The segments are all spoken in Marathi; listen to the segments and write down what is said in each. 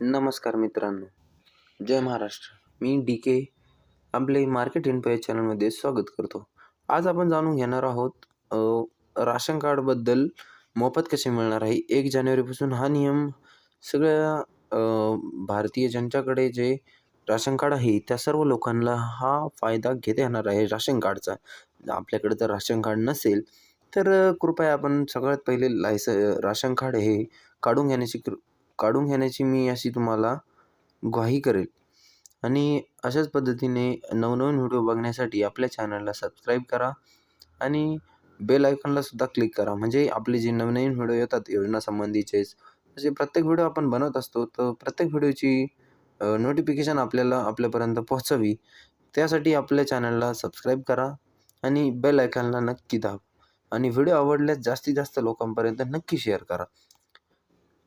नमस्कार मित्रांनो. जय महाराष्ट्र. मी डी के आपले मार्केट इन पे चॅनलमध्ये स्वागत करतो. आज आपण जाणून घेणार आहोत राशन कार्डबद्दल मोफत कसे मिळणार आहे? एक जानेवारीपासून हा नियम सगळ्या भारतीय जनतेकडे जे राशन कार्ड आहे त्या सर्व लोकांना हा फायदा घेता येणार आहे राशन कार्डचा. आपल्याकडे जर राशन कार्ड नसेल तर कृपया आपण सगळ्यात पहिले लायस राशन कार्ड हे काढून घेण्याची कृ काढून घेण्याची मी अशी तुम्हाला ग्वाही करेल. आणि अशाच पद्धतीने नवनवीन व्हिडिओ बघण्यासाठी आपल्या चॅनलला सबस्क्राईब करा आणि बेल आयकॉनला सुद्धा क्लिक करा. म्हणजे आपले जे नवनवीन व्हिडिओ येतात योजना संबंधीचेच प्रत्येक व्हिडिओ आपण बनवत असतो तर प्रत्येक व्हिडिओची नोटिफिकेशन आपल्याला आपल्यापर्यंत पोहोचावी. त्यासाठी आपल्या चॅनलला सबस्क्राईब करा आणि बेल आयकॉनला नक्की दाब. आणि व्हिडिओ आवडल्यास जास्तीत जास्त लोकांपर्यंत नक्की शेअर करा.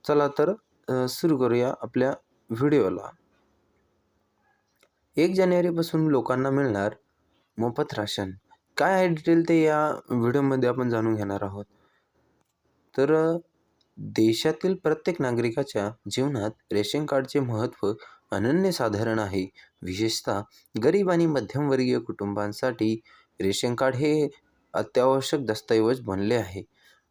चला तर सुरू करूया आपल्या व्हिडिओला. एक जानेवारीपासून लोकांना मिळणार मोफत राशन. काय आहे डिटेल ते या व्हिडिओमध्ये आपण जाणून घेणार आहोत. तर देशातील प्रत्येक नागरिकाच्या जीवनात रेशन कार्डचे महत्त्व अनन्यसाधारण आहे. विशेषतः गरीब आणि मध्यमवर्गीय कुटुंबांसाठी रेशन कार्ड हे अत्यावश्यक दस्तऐवज बनले आहे.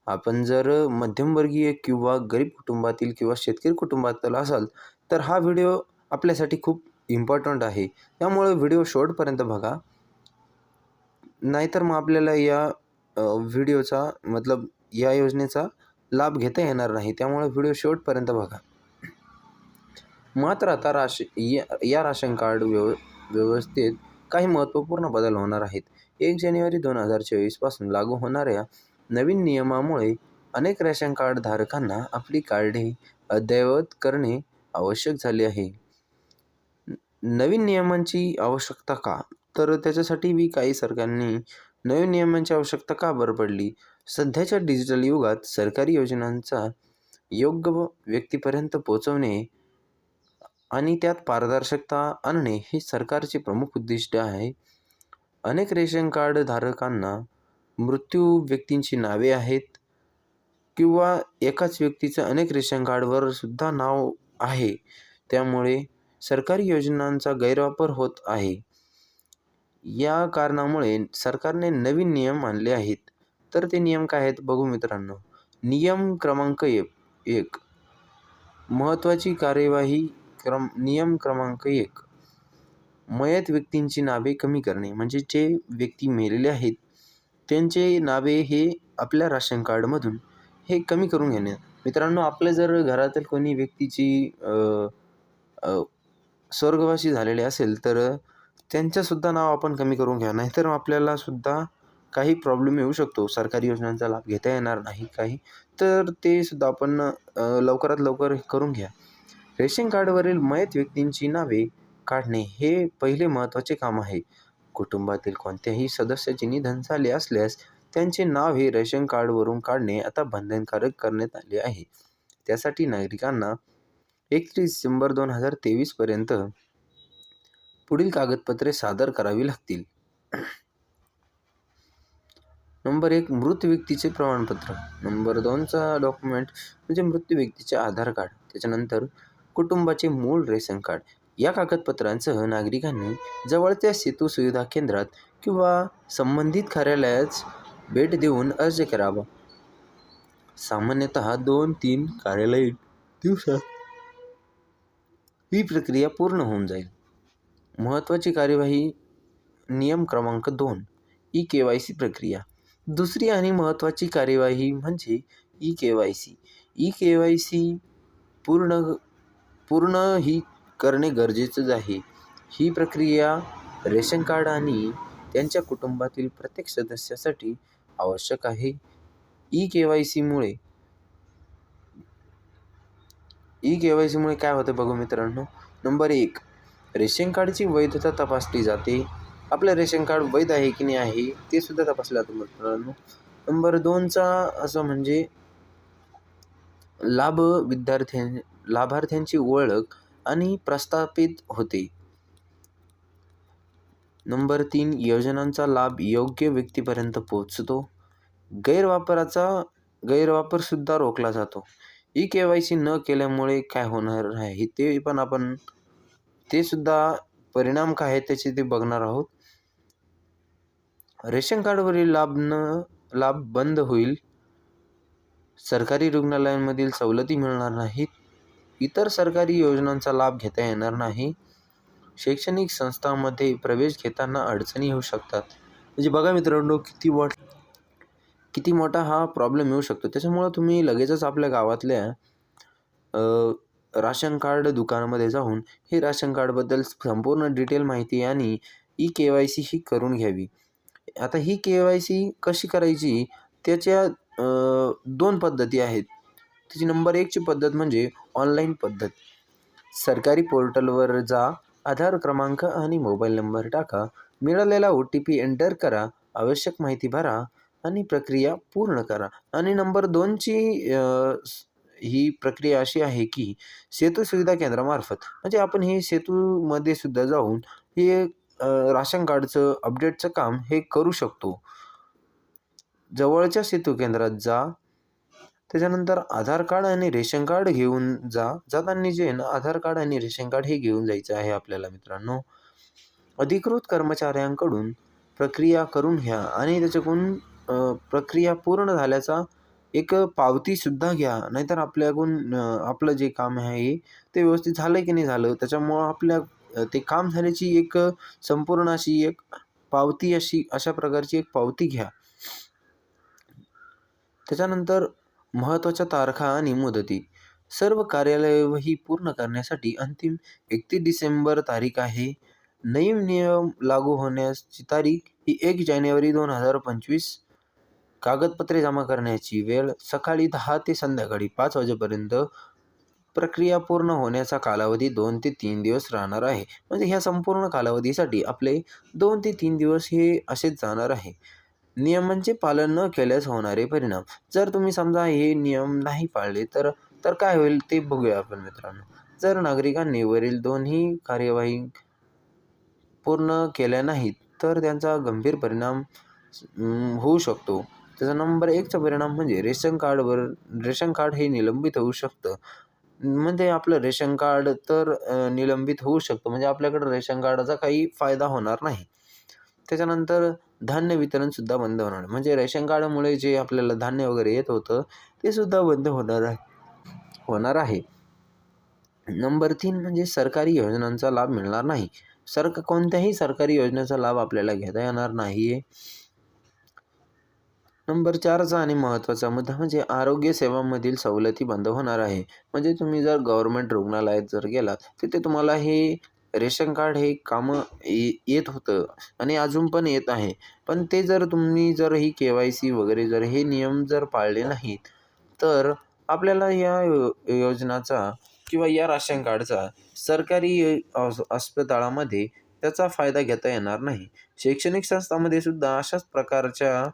आपण जर मध्यमवर्गीय किंवा गरीब कुटुंबातील किंवा शेतकरी कुटुंबातील असाल तर हा व्हिडिओ आपल्यासाठी खूप इम्पॉर्टंट आहे. त्यामुळे व्हिडिओ शेवटपर्यंत बघा. नाहीतर मग आपल्याला या व्हिडिओचा मतलब या योजनेचा लाभ घेता येणार नाही. त्यामुळे व्हिडिओ शेवटपर्यंत बघा. मात्र आता राश या या राशन कार्ड व्यव व्यवस्थेत काही महत्त्वपूर्ण बदल होणार आहेत. एक जानेवारी दोन हजार चोवीसपासून लागू होणाऱ्या नवीन नियमामुळे अनेक रेशन कार्ड धारकांना आपली कार्डे अद्ययावत करणे आवश्यक झाले आहे. नवीन नियमांची आवश्यकता का? तर त्याच्यासाठी बी काही सरकारने नवीन नियमांची आवश्यकता का बरं पडली? सध्याच्या डिजिटल युगात सरकारी योजनांचा योग्य व व्यक्तीपर्यंत पोचवणे आणि त्यात पारदर्शकता आणणे हे सरकारचे प्रमुख उद्दिष्ट आहे. अनेक रेशन कार्ड धारकांना मृत्यू व्यक्तींची नावे आहेत किंवा एकाच व्यक्तीचं अनेक रेशन कार्डवर सुद्धा नाव आहे. त्यामुळे सरकारी योजनांचा गैरवापर होत आहे. या कारणामुळे सरकारने नवीन नियम आणले आहेत. तर ते नियम काय आहेत बघू मित्रांनो. नियम क्रमांक एक एक. महत्त्वाची कार्यवाही क्रम नियम क्रमांक एक. मयत व्यक्तींची नावे कमी करणे म्हणजे जे व्यक्ती मेलेले आहेत त्यांचे नावे हे आपल्या राशन कार्डमधून हे कमी करून घेणे. मित्रांनो आपल्या जर घरातील कोणी व्यक्तीची स्वर्गवासी झालेले असेल तर त्यांचंसुद्धा नाव आपण कमी करून घ्या. नाहीतर आपल्याला सुद्धा काही प्रॉब्लेम येऊ शकतो. सरकारी योजनांचा लाभ घेता येणार नाही काही. तर ते सुद्धा आपण लवकरात लवकर करून घ्या. रेशन कार्डवरील मयत व्यक्तींची नावे काढणे हे पहिले महत्त्वाचे काम आहे. कुटुंबातील कोणत्याही सदस्याचे निधन झाले असल्यास त्यांचे नाव हे रेशन कार्डवरून काढणे आता बंधनकारक करण्यात आले आहे. त्यासाठी नागरिकांना एकतीस डिसेंबर दोन हजार तेवीसपर्यंत पुढील कागदपत्रे सादर करावी लागतील. नंबर एक मृत व्यक्तीचे प्रमाणपत्र. नंबर दोनचा डॉक्युमेंट म्हणजे मृत्यू व्यक्तीचे आधार कार्ड. त्याच्यानंतर कुटुंबाचे मूळ रेशन कार्ड. या कागदपत्रांसह नागरिकांनी जवळच्या सेतू सुविधा केंद्रात किंवा संबंधित कार्यालयात भेट देऊन अर्ज करावा. सामान्यतः दोन तीन कार्यालयीन दिवसात ही प्रक्रिया पूर्ण होऊन जाईल. महत्त्वाची कार्यवाही नियम क्रमांक दोन ई के वाय सी प्रक्रिया. दुसरी आणि महत्त्वाची कार्यवाही म्हणजे E K Y C. E K Y C पूर्ण पूर्ण ही करणे गरजेचंच आहे. ही प्रक्रिया रेशन कार्ड आणि त्यांच्या कुटुंबातील प्रत्येक सदस्यासाठी आवश्यक आहे. ई के वाय सीमुळे ई के वाय सीमुळे काय होतं बघू मित्रांनो? नंबर एक रेशन कार्डची वैधता तपासली जाते. आपलं रेशन कार्ड वैध आहे की नाही आहे ते सुद्धा तपासलं जातं मित्रांनो. नंबर दोनचा असं म्हणजे लाभ विद्यार्थ्यां लाभार्थ्यांची ओळख आणि प्रस्थापित होते. नंबर तीन योजनांचा लाभ योग्य व्यक्तीपर्यंत पोहोचतो. गैरवापराचा गैरवापरसुद्धा रोखला जातो. ई के वाय सी न केल्यामुळे काय होणार आहे ते पण आपण ते सुद्धा परिणाम काय आहेत त्याचे ते बघणार आहोत. रेशन कार्डवरील लाभ न लाभ बंद होईल. सरकारी रुग्णालयांमधील सवलती मिळणार नाहीत. इतर सरकारी योजनांचा लाभ घेता येणार नाही. शैक्षणिक संस्थांमध्ये प्रवेश घेताना अडचणी येऊ शकतात. म्हणजे बघा मित्रांनो किती मोठ किती मोठा हा प्रॉब्लेम येऊ शकतो. त्याच्यामुळं तुम्ही लगेचच आपल्या गावातल्या राशन कार्ड दुकानामध्ये जाऊन हे राशन कार्डबद्दल संपूर्ण डिटेल माहिती आणि ई के वाय सी ही करून घ्यावी. आता ही के वाय सी कशी करायची? त्याच्या दोन पद्धती आहेत. त्याची नंबर एकची पद्धत म्हणजे ऑनलाईन पद्धत. सरकारी पोर्टलवर जा आधार क्रमांक आणि मोबाईल नंबर टाका मिळालेला ओ टी पी एंटर करा आवश्यक माहिती भरा आणि प्रक्रिया पूर्ण करा. आणि नंबर दोनची ही प्रक्रिया अशी आहे की सेतू सुविधा केंद्रामार्फत म्हणजे आपण हे सेतूमध्ये सुद्धा जाऊन हे राशन कार्डचं अपडेटचं काम हे करू शकतो. जवळच्या सेतू केंद्रात जा त्याच्यानंतर आधार कार्ड आणि रेशन कार्ड घेऊन जा. जाताना जे ना आधार कार्ड आणि रेशन कार्ड हे घेऊन जायचं आहे आपल्याला मित्रांनो. अधिकृत कर्मचाऱ्यांकडून प्रक्रिया करून घ्या आणि त्याच्याकडून प्रक्रिया पूर्ण झाल्याचा एक पावतीसुद्धा घ्या. नाहीतर आपल्याकडून आपलं जे काम आहे ते व्यवस्थित झालं की नाही झालं त्याच्यामुळं आपल्या ते काम झाल्याची एक संपूर्ण अशी एक पावती अशी अशा प्रकारची एक पावती घ्या. त्याच्यानंतर महत्त्वाच्या तारखा आणि मुदती. सर्व कार्यालयही पूर्ण करण्यासाठी अंतिम एकतीस डिसेंबर तारीख आहे. नवीन नियम लागू होण्याची तारीख ही एक जानेवारी दोन हजार पंचवीस. कागदपत्रे जमा करण्याची वेळ सकाळी दहा ते संध्याकाळी पाच वाजेपर्यंत. प्रक्रिया पूर्ण होण्याचा कालावधी दोन ते तीन दिवस राहणार आहे. म्हणजे ह्या संपूर्ण कालावधीसाठी आपले दोन ते तीन दिवस हे असेच जाणार आहे. नियमांचे पालन न केल्यास होणारे परिणाम. जर तुम्ही समजा हे नियम नाही पाळले तर तर काय होईल ते बघूया आपण मित्रांनो. जर नागरिकांनी वरील दोन्ही कार्यवाही पूर्ण केल्या नाहीत तर त्यांचा गंभीर परिणाम होऊ शकतो. त्याचा नंबर एकचा परिणाम म्हणजे रेशन कार्डवर रेशन कार्ड हे निलंबित होऊ शकतं. म्हणजे आपलं रेशन कार्ड तर निलंबित होऊ शकतं. म्हणजे आपल्याकडं रेशन कार्डाचा काही फायदा होणार नाही. त्याच्यानंतर धान्य वितरणसुद्धा बंद होणार. म्हणजे रेशन कार्डमुळे जे आपल्याला धान्य वगैरे येत होतं ते सुद्धा बंद होणार आहे. होणार आहे. नंबर तीन म्हणजे सरकारी योजनांचा लाभ मिळणार नाही. सरक कोणत्याही सरकारी योजनेचा लाभ आपल्याला घेता येणार नाही आहे नंबर चारचा आणि महत्त्वाचा मुद्दा म्हणजे आरोग्य सेवांमधील सवलती बंद होणार आहे. म्हणजे तुम्ही जर गव्हर्मेंट रुग्णालयात जर गेलात तिथे तुम्हाला हे रेशन कार्ड हे कामं येत होतं आणि अजून पण येत आहे. पण ते जर तुम्ही जर ही के वाय सी वगैरे जर हे नियम जर पाळले नाहीत तर आपल्याला या योजनाचा किंवा या राशन कार्डचा सरकारी अस्पताळामध्ये त्याचा फायदा घेता येणार नाही. शैक्षणिक संस्थांमध्ये सुद्धा अशाच प्रकारच्या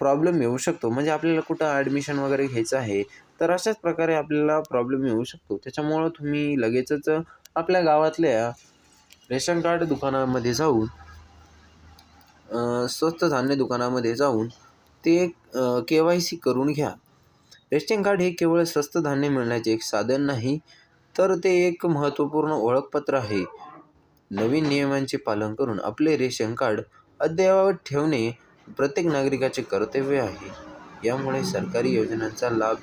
प्रॉब्लेम येऊ शकतो. म्हणजे आपल्याला कुठं ॲडमिशन वगैरे घ्यायचं आहे तर अशाच प्रकारे आपल्याला प्रॉब्लेम येऊ शकतो. त्याच्यामुळं तुम्ही लगेचच आपल्या गावातल्या रेशन कार्ड दुकानामध्ये जाऊन स्वस्त धान्य दुकानामध्ये जाऊन ते के वाय सी करून घ्या. रेशन कार्ड हे केवळ स्वस्त धान्य मिळण्याचे एक साधन नाही तर ते एक महत्त्वपूर्ण ओळखपत्र आहे. नवीन नियमांचे पालन करून आपले रेशन कार्ड अद्ययावत ठेवणे प्रत्येक नागरिकाचे कर्तव्य आहे. यामुळे सरकारी योजनांचा लाभ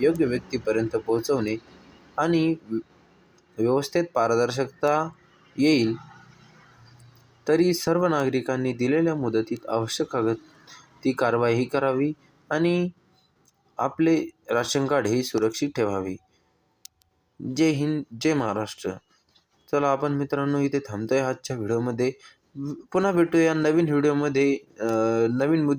योग्य व्यक्तीपर्यंत पोहोचवणे आणि व्यवस्थेत पारदर्शकता येईल. तरी सर्व नागरिकांनी दिलेल्या मुदतीत आवश्यक कागद ती कारवाई करावी आणि आपले राशन कार्ड हे सुरक्षित ठेवावे. जय हिंद जय महाराष्ट्र. चला आपण मित्रांनो इथे थांबतोय आजच्या व्हिडिओमध्ये. पुन्हा भेटूया नवीन व्हिडिओमध्ये. नवीन मुद्दे